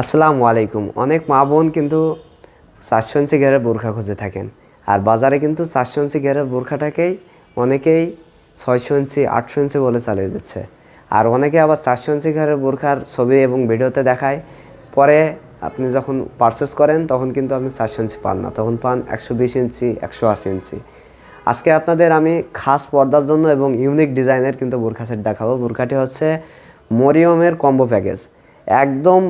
আসসালামু আলাইকুম। অনেক মা বোন কিন্তু চারশো ইঞ্চি বোরখা খুঁজে থাকেন। আর বাজারে কিন্তু চারশো ইঞ্চি বোরখাটাকেই অনেকেই ছয়শো ইঞ্চি, আটশো ইঞ্চি বলে চালিয়ে দিচ্ছে। আর অনেকে আবার চারশো ইঞ্চি ঘেরের বোরখার ছবি এবং ভিডিওতে দেখায়। পরে আপনি যখন পারচেস করেন, তখন কিন্তু আপনি চারশো ইঞ্চি পান না। তখন পান একশো বিশ ইঞ্চি, একশো আশি ইঞ্চি। আজকে আপনাদের আমি খাস পর্দার জন্য এবং ইউনিক ডিজাইনের কিন্তু বোরখা সেট দেখাবো। বোরখাটি হচ্ছে মরিয়মের কম্বো প্যাকেজ একদম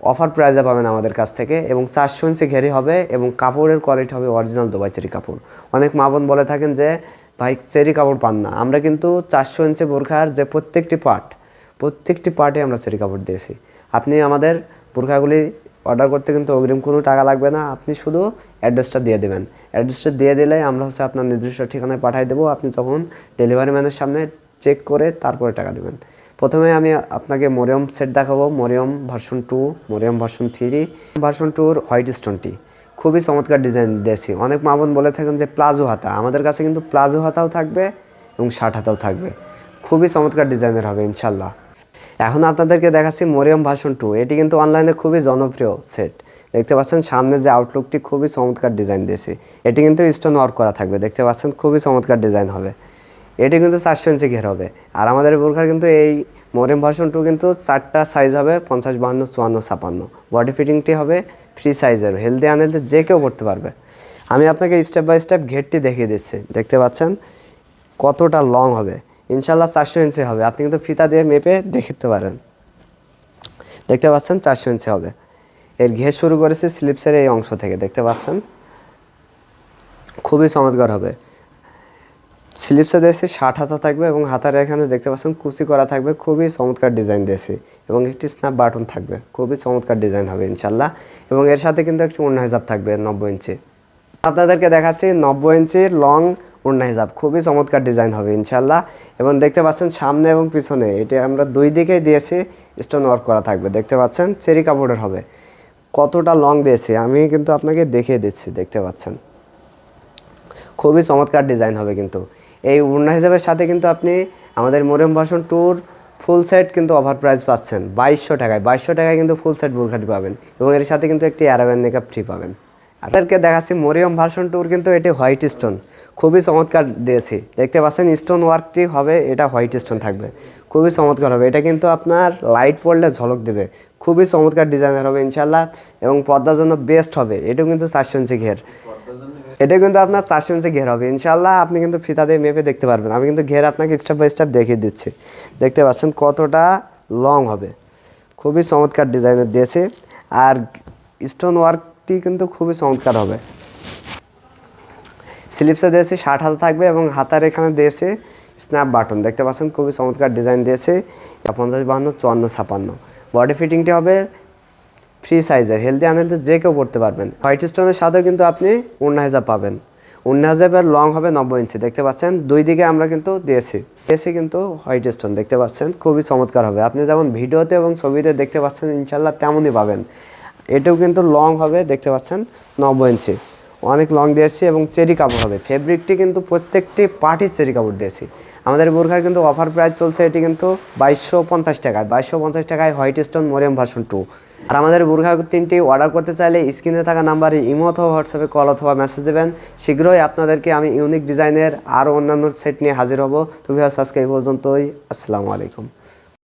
অফার প্রাইজে পাবেন আমাদের কাছ থেকে এবং চারশো ইঞ্চি ঘেরি হবে এবং কাপড়ের কোয়ালিটি হবে অরিজিনাল দুবাই চেরি কাপড়। অনেক মা বোন বলে থাকেন যে, ভাই, চেরি কাপড় পান না। আমরা কিন্তু চারশো ইঞ্চি বোরখার যে প্রত্যেকটি পার্ট প্রত্যেকটি পার্টে আমরা চেরি কাপড় দিয়েছি। আপনি আমাদের বোরখাগুলি অর্ডার করতে কিন্তু অগ্রিম কোনো টাকা লাগবে না। আপনি শুধু অ্যাড্রেসটা দিয়ে দেবেন। অ্যাড্রেসটা দিয়ে দিলে আমরা হচ্ছে আপনার নির্দিষ্ট ঠিকানায় পাঠিয়ে দেবো। আপনি তখন ডেলিভারি ম্যানের সামনে চেক করে তারপরে টাকা দেবেন। প্রথমে আমি আপনাকে মরিয়ম সেট দেখাবো। Mariyam version two Mariyam version three version টুর হোয়াইট স্টোনটি খুবই চমৎকার ডিজাইন দিয়েছি। অনেক মা বোন বলে থাকেন যে প্লাজো হাতা। আমাদের কাছে কিন্তু প্লাজো হাতাও থাকবে এবং শার্ট হাতাও থাকবে। খুবই চমৎকার ডিজাইনের হবে ইনশাল্লাহ এখন আপনাদেরকে দেখাচ্ছি মরিয়ম ভার্সন টু এটি কিন্তু অনলাইনে খুবই জনপ্রিয় সেট দেখতে পাচ্ছেন সামনে যে আউটলুকটি খুবই চমৎকার ডিজাইন দিয়েছি। এটি কিন্তু স্টোন ওয়ার্ক করা থাকবে। দেখতে পাচ্ছেন খুবই চমৎকার ডিজাইন হবে। এটি কিন্তু চারশো ইঞ্চি ঘের হবে। আর আমাদের বোরখার কিন্তু এই মরিয়ম ভার্সন টু কিন্তু চারটা সাইজ হবে, পঞ্চাশ বাহান্ন, চুয়ান্ন, ছাপান্ন। বডি ফিটিংটি হবে ফ্রি সাইজের হেলদি আনহেলদি যে কেউ পড়তে পারবে। আমি আপনাকে স্টেপ বাই স্টেপ ঘেরটি দেখিয়ে দিচ্ছি। দেখতে পাচ্ছেন? কতটা লং হবে। ইনশাল্লাহ চারশো ইঞ্চি হবে। আপনি কিন্তু ফিতা দিয়ে মেপে দেখতে পারেন। দেখতে পাচ্ছেন? চারশো ইঞ্চি হবে। এর ঘের শুরু করেছে স্লিপসের এই অংশ থেকে। দেখতে পাচ্ছেন? খুবই চমৎকার হবে। স্লিপসে দিয়েছি, ষাট হাতা থাকবে এবং হাতার এখানে দেখতে পাচ্ছেন কুচি করা থাকবে, খুবই চমৎকার ডিজাইন দিয়েছি এবং একটি স্ন্যাপ বাটন থাকবে, খুবই চমৎকার ডিজাইন হবে ইনশাল্লাহ এবং এর সাথে কিন্তু একটি অন্য হিসাব থাকবে নব্বই ইঞ্চি। আপনাদেরকে দেখাচ্ছি নব্বই ইঞ্চির লং ওড়না হিসাব খুবই চমৎকার ডিজাইন হবে ইনশাল্লাহ এবং দেখতে পাচ্ছেন সামনে এবং পিছনে, এটি আমরা দুই দিকেই দিয়েছি স্টোন ওয়ার্ক করা থাকবে, দেখতে পাচ্ছেন চেরি কাপড়ের হবে। কতটা লং দিয়েছি, আমি কিন্তু আপনাকে দেখিয়ে দিচ্ছি, দেখতে পাচ্ছেন। খুবই চমৎকার ডিজাইন হবে কিন্তু। এই উড়না হিসাবের সাথে কিন্তু আপনি আমাদের মরিয়ম ভার্সন ট্যুর ফুল সেট কিন্তু অফার প্রাইস পাচ্ছেন। বাইশশো টাকায়। বাইশশো টাকায় কিন্তু ফুল সেট বোরখাটি পাবেন এবং এর সাথে কিন্তু একটি অ্যারাবেন মেকআপ ফ্রি পাবেন। আপনাদেরকে দেখাচ্ছি মরিয়ম ভার্সন ট্যুর কিন্তু এটি হোয়াইট স্টোন খুবই চমৎকার দিয়েছি। দেখতে পাচ্ছেন স্টোন ওয়ার্কটি হবে, এটা হোয়াইট স্টোন থাকবে। খুবই চমৎকার হবে। এটা কিন্তু আপনার লাইট পড়লে ঝলক দেবে। খুবই চমৎকার ডিজাইনের হবে ইনশাল্লাহ এবং পর্দার জন্য বেস্ট হবে। এটাও কিন্তু চারশো ইঞ্চি ঘের। এটা কিন্তু আপনার চারশো ইঞ্চি ঘের হবে। ইনশাল্লাহ আপনি কিন্তু ফিতা দিয়ে মেপে দেখতে পারবেন। আমি কিন্তু ঘের আপনাকে স্টেপ বাই স্টেপ দেখিয়ে দিচ্ছি। দেখতে পাচ্ছেন কতটা লং হবে। খুবই চমৎকার ডিজাইনের দিয়েছে। আর স্টোন ওয়ার্কটি কিন্তু খুবই চমৎকার হবে। স্লিপসে দিয়েছে ষাট হাতা থাকবে এবং হাতার এখানে দিয়েছে স্ন্যাপ বাটন দেখতে পাচ্ছেন খুবই চমৎকার ডিজাইন দিয়েছে। পঞ্চাশ বাহান্ন, চুয়ান্ন, ছাপান্ন। বডি ফিটিংটি হবে ফ্রি সাইজের হেলদি আনহেলদি যে কেউ পড়তে পারবেন। হোয়াইট স্টোনের সাথেও কিন্তু আপনি উন্না হিসাব পাবেন। উন্না হেজাবের লং হবে নব্বই ইঞ্চি, দেখতে পাচ্ছেন? দুই দিকে আমরা কিন্তু দিয়েছি। দিয়েছি কিন্তু হোয়াইট স্টোন দেখতে পাচ্ছেন? খুবই চমৎকার হবে। আপনি যেমন ভিডিওতে এবং ছবিতে দেখতে পাচ্ছেন ইনশাল্লাহ তেমনই পাবেন। এটাও কিন্তু লং হবে, দেখতে পাচ্ছেন? নব্বই ইঞ্চি। অনেক লং দিয়েছি এবং চেরি কাপড় হবে। ফেব্রিকটি কিন্তু প্রত্যেকটি পার্টির চেরি কাপড় দিয়েছি আমাদের বোরখার কিন্তু অফার প্রাইস চলছে, এটি কিন্তু বাইশশো পঞ্চাশ টাকায় বাইশশো পঞ্চাশ টাকায় white stone Mariam version two আর আমাদের বোরখা তিনটি অর্ডার করতে চাইলে স্ক্রিনে থাকা নাম্বারে ইমো অথবা হোয়াটসঅ্যাপে কল অথবা মেসেজ দেবেন। শীঘ্রই আপনাদেরকে আমি ইউনিক ডিজাইনের আরও অন্যান্য সেট নিয়ে হাজির হব। তবে আজকে এই পর্যন্তই। আসসালামু আলাইকুম।